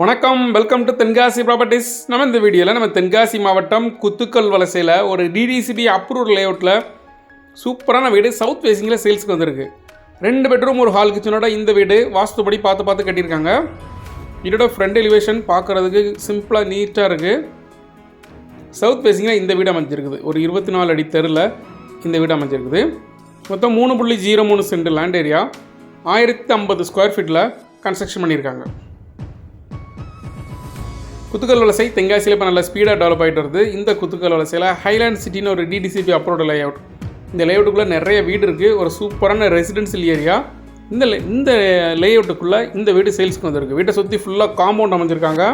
வணக்கம் welcome to Tenkasi properties நம்ம இந்த வீடியோவில் நம்ம தென்காசி மாவட்டம் குத்துக்கல் வலசையில் ஒரு டிடிசிபி அப்ரூவ் லேஅவுட்டில் சூப்பரான வீடு சவுத் ஃபேஸிங்கில் சேல்ஸுக்கு வந்திருக்கு. ரெண்டு பெட்ரூம் ஒரு ஹால் கிச்சனோட இந்த வீடு வாஸ்துபடி பார்த்து பார்த்து கட்டியிருக்காங்க. இதோட ஃப்ரண்ட் எலிவேஷன் பார்க்குறதுக்கு சிம்பிளாக நீட்டாக இருக்குது சவுத் ஃபேஸிங்கில் இந்த வீடு அமைஞ்சிருக்குது. ஒரு இருபத்தி நாலு அடி தெருவில் இந்த வீடு அமைஞ்சிருக்குது. மொத்தம் மூணு புள்ளி ஜீரோ மூணு சென்ட் லேண்ட் ஏரியா ஆயிரத்தி ஐம்பது ஸ்கொயர் ஃபீட்டில் கன்ஸ்ட்ரக்ஷன் பண்ணியிருக்காங்க. குத்துக்கல் வலசை தென்காசியில் இப்போ நல்லா ஸ்பீடாக டெவலப் ஆகிட்டு வருது. இந்த குத்துக்கல் வலசையில் ஹைலாண்ட் சிட்டின்னு ஒரு டிடிசிபி அப்ரோட லே அவுட் இந்த லே அவுட்டுக்குள்ளே நிறைய வீடு இருக்குது ஒரு சூப்பரான ரெசிடென்சியல் ஏரியா இந்த லே இந்த லே அவுட்டுக்குள்ளே இந்த வீடு சேல்ஸ்க்கு வந்திருக்கு. வீட்டை சுற்றி ஃபுல்லாக காம்பவுண்ட் அமைஞ்சிருக்காங்க.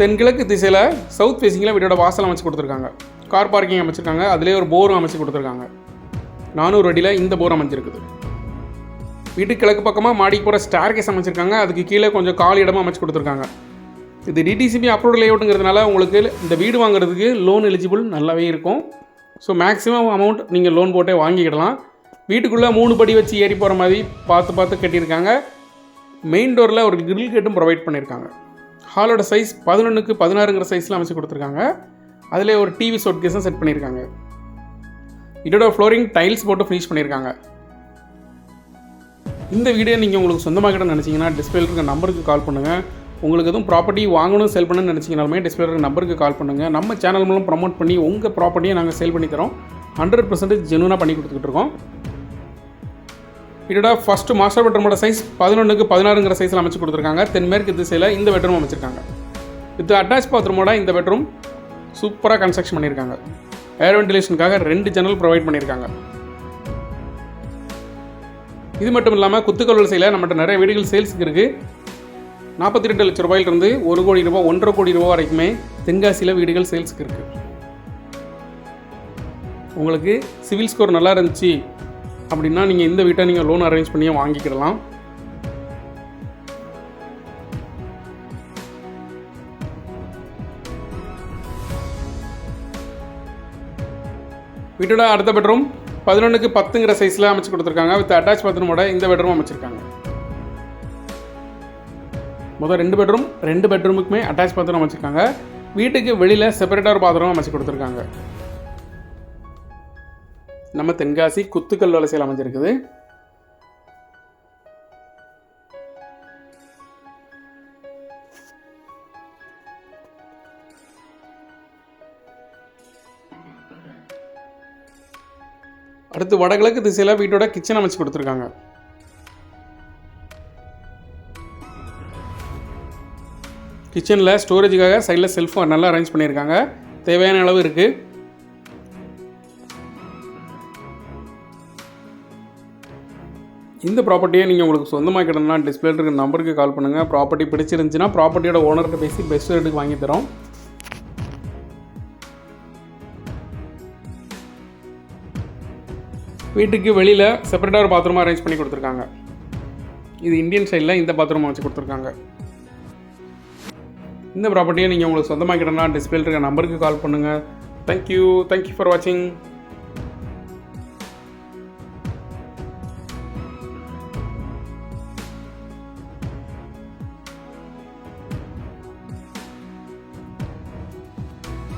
தென்கிழக்கு திசையில் சவுத் ஃபேஸிங்கில் வீட்டோட வாசல் அமைச்சு கொடுத்துருக்காங்க. கார் பார்க்கிங் அமைச்சிருக்காங்க. அதிலே ஒரு போரும் அமைச்சு கொடுத்துருக்காங்க. நானூறு அடியில் இந்த போர் அமைஞ்சிருக்குது. வீட்டு கிழக்கு பக்கமாக மாடிக்கு போகிற ஸ்டார்கேஸ் அமைச்சிருக்காங்க. அதுக்கு கீழே கொஞ்சம் காலி இடமா அமைச்சு கொடுத்துருக்காங்க. இது டிடிசிபி அப்ரூவ் லேஅவுட்டுங்கிறதுனால உங்களுக்கு இந்த வீடு வாங்குறதுக்கு லோன் எலிஜிபிள் நல்லாவே இருக்கும். ஸோ மேக்ஸிமம் அமௌண்ட் நீங்கள் லோன் போட்டே வாங்கிக்கிடலாம். வீட்டுக்குள்ளே மூணு படி வச்சு ஏறி போகிற மாதிரி பார்த்து பார்த்து கட்டியிருக்காங்க. மெயின் டோரில் ஒரு கிரில் கேட்டும் ப்ரொவைட் பண்ணியிருக்காங்க. ஹாலோட சைஸ் பதினொன்றுக்கு பதினாறுங்கிற சைஸில் அமைச்சு கொடுத்துருக்காங்க. அதில் ஒரு டிவி ஷோட் கேஸும் செட் பண்ணியிருக்காங்க. இதோட ஃப்ளோரிங் டைல்ஸ் போட்டு ஃபினிஷ் பண்ணியிருக்காங்க. இந்த வீடியோ நீங்கள் உங்களுக்கு சொந்தமாக்கிட்ட நினச்சிங்கன்னா டிஸ்பிளே இருக்க நம்பருக்கு கால் பண்ணுங்கள் உங்களுக்கு எதுவும் ப்ராப்பர்ட்டி வாங்கணும் சேல் பண்ணணும்னு நினச்சிங்கனாலுமே டிஸ்பிளே இருக்க நம்பருக்கு கால் பண்ணுங்கள் நம்ம சேனல் மூலம் ப்ரமோட் பண்ணி உங்கள் ப்ராப்பர்ட்டியை நாங்கள் சேல் பண்ணி தரோம். ஹண்ட்ரட் பர்சன்டேஜ் ஜெனுவனாக பண்ணி கொடுத்துக்கிட்டு இருக்கோம். இதோட ஃபஸ்ட்டு மாஸ்டர் பெட்ரூமோட சைஸ் பதினொன்றுக்கு பதினாறுங்கிற சைஸில் அமைச்சு கொடுத்துருக்காங்க. தென்மேற்கு திசையில் இந்த பெட்ரூம் அமைச்சிருக்காங்க. வித் அட்டாச் பாத்ரூமோட இந்த பெட்ரூம் சூப்பராக கன்ஸ்ட்ரக்ஷன் பண்ணியிருக்காங்க. ஏர் வென்டிலேஷனுக்காக ரெண்டு ஜன்னல் ப்ரொவைட் பண்ணியிருக்காங்க. இது மட்டும் இல்லாமல் குத்துக்கல் வரிசையில் நம்மகிட்ட நிறைய வீடுகள் சேல்ஸுக்கு இருக்குது நாற்பத்தி ரெண்டு லட்ச ரூபாயிலிருந்து ஒரு கோடி ரூபாய் ஒன்றரை கோடி ரூபா வரைக்குமே தென்காசியில் வீடுகள் சேல்ஸுக்கு இருக்குது உங்களுக்கு சிவில் ஸ்கோர் நல்லா இருந்துச்சு அப்படின்னா நீங்கள் இந்த வீட்டை நீங்கள் லோன் அரேஞ்ச் பண்ணியே வாங்கிக்கிடலாம். வீட்டோட அடுத்த பெட்ரூம். பதினொன்றுக்கு பத்துங்கிற சைஸில் அமைச்சு கொடுத்துருக்காங்க. வித் அட்டாச் பாத்ரூமோட இந்த பெட்ரூம் அமைச்சிருக்காங்க. முதல் ரெண்டு பெட்ரூம் ரெண்டு பெட்ரூமுக்குமே அட்டாச் பாத்ரூம் அமைச்சிருக்காங்க. வீட்டுக்கு வெளியில் செப்பரேட்டாக ஒரு பாத்ரூம் அமைச்சு கொடுத்துருக்காங்க. நம்ம தென்காசி குத்துக்கல் வலசையில் அமைஞ்சிருக்குது. அடுத்து வடகிழக்கு திசையில் வீட்டோட கிச்சன் அமைச்சு கொடுத்துருக்காங்க. கிச்சனில் ஸ்டோரேஜுக்காக சைடில் செல்ஃப் நல்லா அரேஞ்ச் பண்ணியிருக்காங்க. தேவையான அளவு இருக்குது இந்த ப்ராப்பர்ட்டியை நீங்கள் உங்களுக்கு சொந்தமாக சொந்தமாக்கிடணும்னா டிஸ்பிளே இருக்க நம்பருக்கு கால் பண்ணுங்கள் ப்ராப்பர்ட்டி பிடிச்சிருந்துச்சுன்னா ப்ராப்பர்ட்டியோட ஓனர்கிட்ட பேசி பெஸ்ட் ரேட்டுக்கு வாங்கி தரோம். வீட்டுக்கு வெளியில் செப்பரேட்டாக ஒரு பாத்ரூமாக அரேஞ்ச் பண்ணி கொடுத்துருக்காங்க. இது இந்தியன் சைடில் இந்த பாத்ரூமாக வச்சு கொடுத்துருக்காங்க. இந்த ப்ராப்பர்ட்டியை நீங்கள் உங்களுக்கு சொந்தமாக்கிடணும்னா டிஸ்பிளே இருக்க நம்பருக்கு கால் பண்ணுங்கள் தேங்க்யூ தேங்க்யூ ஃபார் வாட்சிங்